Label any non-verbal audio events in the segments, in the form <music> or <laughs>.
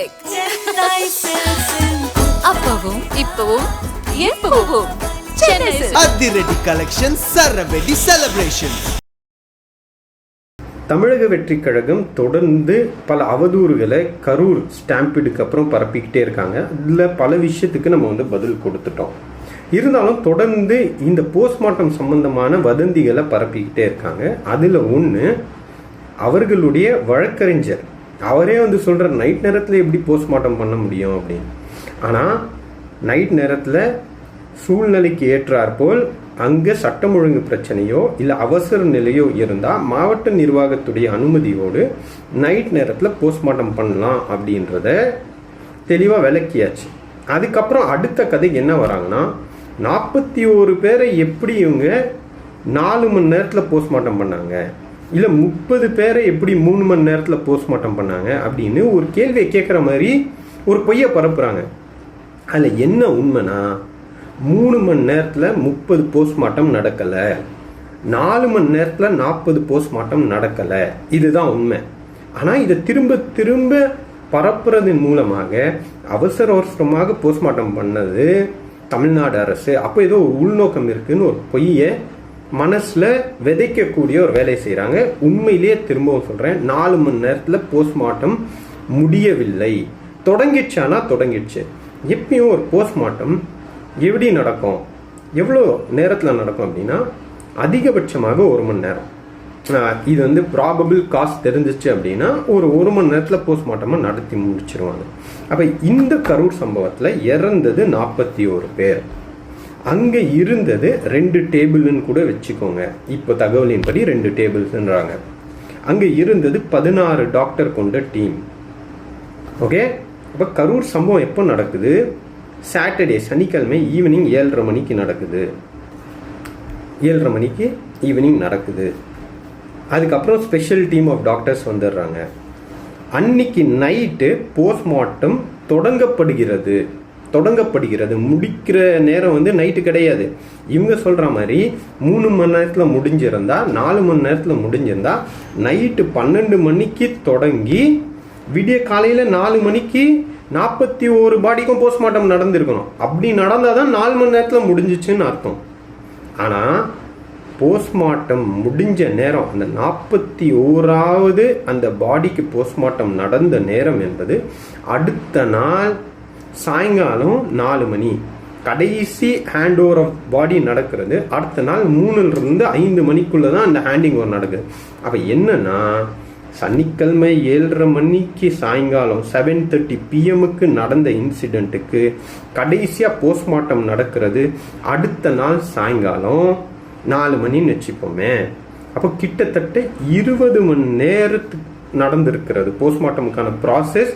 Music <laughs> அப்பவும் இப்பவும் எப்பவும். அதிரடி கலெக்ஷன் சரவெடி செலிப்ரேஷன் தமிழக வெற்றிக் கழகம் தொடர்ந்து பல அவதூறுகளை கரூர் ஸ்டாம்பிடுக்கு அப்புறம் பரப்பிக்கிட்டே இருக்காங்க. இதில் பல விஷயத்துக்கு நம்ம வந்து பதில் கொடுத்துட்டோம். இருந்தாலும் தொடர்ந்து இந்த போஸ்ட்மார்ட்டம் சம்பந்தமான வதந்திகளை பரப்பிக்கிட்டே இருக்காங்க. அதில் ஒன்று அவர்களுடைய வழக்கறிஞர் அவரே வந்து சொல்கிற நைட் நேரத்தில் எப்படி போஸ்ட்மார்ட்டம் பண்ண முடியும் அப்படின்னு. ஆனால் நைட் நேரத்தில் சூழ்நிலைக்கு ஏற்றாற்போல் அங்கே சட்டம் ஒழுங்கு பிரச்சனையோ இல்லை அவசர நிலையோ இருந்தால் மாவட்ட நிர்வாகத்துடைய அனுமதியோடு நைட் நேரத்தில் போஸ்ட்மார்ட்டம் பண்ணலாம் அப்படின்றத தெளிவாக விளக்கியாச்சு. அதுக்கப்புறம் அடுத்த கதை என்ன வராங்கன்னா நாற்பத்தி ஒரு பேரை எப்படி இவங்க நாலு மணி நேரத்தில் போஸ்ட்மார்ட்டம் பண்ணாங்க? இல்லை முப்பது பேரை எப்படி மூணு மணி நேரத்தில் போஸ்ட்மார்ட்டம் பண்ணாங்க அப்படின்னு ஒரு கேள்வியை கேட்குற மாதிரி ஒரு பொய்யை பரப்புகிறாங்க அதில் என்ன உண்மைனா மூணு மணி நேரத்தில் முப்பது போஸ்ட்மார்ட்டம் நடக்கலை. நாலு மணி நேரத்தில் நாற்பது போஸ்ட்மார்ட்டம் நடக்கலை. இதுதான் உண்மை. ஆனால் இதை திரும்ப திரும்ப பரப்புறதன் மூலமாக அவசர அவசரமாக போஸ்ட்மார்ட்டம் பண்ணது தமிழ்நாடு அரசு. அப்போ ஏதோ ஒரு உள்நோக்கம் இருக்குன்னு ஒரு பொய்யை மனசில் விதைக்கக்கூடிய ஒரு வேலையை செய்கிறாங்க உண்மையிலேயே திரும்பவும் சொல்கிறேன் நாலு மணி நேரத்தில் போஸ்ட்மார்ட்டம் முடியவில்லை. தொடங்கிடுச்சானா? தொடங்கிடுச்சு. எப்பயும் ஒரு போஸ்ட்மார்ட்டம் எப்படி நடக்கும்? எவ்வளோ நேரத்தில் நடக்கும் அப்படின்னா அதிகபட்சமாக ஒரு மணி நேரம். இது வந்து ப்ராபபிள் காஸ்ட் தெரிஞ்சிச்சு அப்படின்னா ஒரு ஒரு மணி நேரத்தில் போஸ்ட்மார்ட்டமாக நடத்தி முடிச்சிருவாங்க. அப்போ இந்த கரூர் சம்பவத்தில் இறந்தது நாற்பத்தி ஒரு பேர். அங்கே இருந்தது ரெண்டு டேபிள்னு கூட வச்சுக்கோங்க. இப்போ தகவலின்படி ரெண்டு டேபிள்ஸ்ன்றாங்க. அங்கே இருந்தது பதினாறு டாக்டர் கொண்ட டீம் ஓகே இப்போ கரூர் சம்பவம் எப்போ நடக்குது? சாட்டர்டே சனிக்கிழமை ஈவினிங் ஏழரை மணிக்கு நடக்குது. ஏழரை மணிக்கு ஈவினிங் நடக்குது. அதுக்கப்புறம் ஸ்பெஷல் டீம் ஆஃப் டாக்டர்ஸ் வந்துடுறாங்க. அன்னைக்கு நைட்டு போஸ்ட்மார்ட்டம் தொடங்கப்படுகிறது. தொடங்கப்படுகிறது. முடிக்கிற நேரம் வந்து நைட்டு கிடையாது. இவங்க சொல்கிற மாதிரி மூணு மணி நேரத்தில் முடிஞ்சிருந்தா நாலு மணி நேரத்தில் முடிஞ்சிருந்தா நைட்டு பன்னெண்டு மணிக்கு தொடங்கி விடிய காலையில் நாலு மணிக்கு நாற்பத்தி ஒரு பாடிக்கும் போஸ்ட்மார்ட்டம் நடந்திருக்கணும். அப்படி நடந்தால் தான் நாலு மணி நேரத்தில் முடிஞ்சிச்சுன்னு அர்த்தம். ஆனால் போஸ்ட்மார்ட்டம் முடிஞ்ச நேரம் அந்த நாற்பத்தி ஓராவது அந்த பாடிக்கு போஸ்ட்மார்ட்டம் நடந்த நேரம் என்பது அடுத்த நாள் சாயங்காலம் நாலு மணி. கடைசி ஹேண்ட் ஓவர் ஆஃப் பாடி நடக்கிறது. அடுத்த நாள் மூணுலேருந்து ஐந்து மணிக்குள்ளே தான் அந்த ஹேண்டிங் ஓவர் நடக்குது. அப்போ என்னன்னா சனிக்கிழமை ஏழரை மணிக்கு சாயங்காலம் செவன் தேர்ட்டி பிஎம்முக்கு நடந்த இன்சிடெண்ட்டுக்கு கடைசியாக போஸ்ட்மார்ட்டம் நடக்கிறது. அடுத்த நாள் சாயங்காலம் நாலு மணின்னு வச்சுப்போமே. அப்போ கிட்டத்தட்ட இருபது மணி நேரத்துக்கு நடந்திருக்கிறது போஸ்ட்மார்ட்டமுக்கான ப்ராசஸ்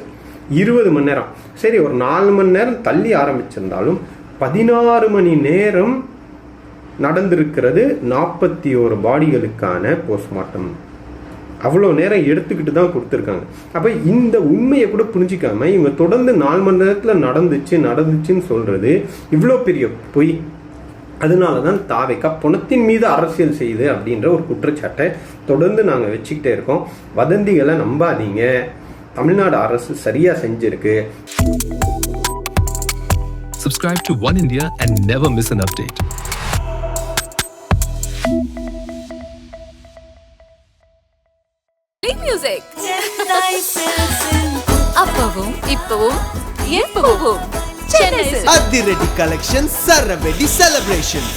இருபது மணி நேரம். சரி ஒரு நாலு மணி நேரம் தள்ளி ஆரம்பிச்சிருந்தாலும் பதினாறு மணி நேரம் நடந்திருக்கிறது நாற்பத்தி ஒரு பாடிகளுக்கான போஸ்ட்மார்ட்டம் அவ்வளோ நேரம் எடுத்துக்கிட்டு தான் கொடுத்துருக்காங்க. அப்போ இந்த உண்மையை கூட புரிஞ்சிக்காம இவங்க தொடர்ந்து நாலு மணி நேரத்தில் நடந்துச்சு நடந்துச்சுன்னு சொல்கிறது இவ்வளோ பெரிய பொய். அதனால தான் தாவைக்கா பணத்தின் மீது அரசியல் செய்யுது அப்படின்ற ஒரு குற்றச்சாட்டை தொடர்ந்து நாங்கள் வச்சுக்கிட்டே இருக்கோம். வதந்திகளை நம்பாதீங்க. தமிழ்நாடு அரசு சரியாக செஞ்சிருக்கு. Subscribe to One India and never miss an update. Music <laughs> அப்பவும் இப்பவும் எப்பவும் சென்னை. அதிரடி கலெக்ஷன் சரவெடி செலிப்ரேஷன்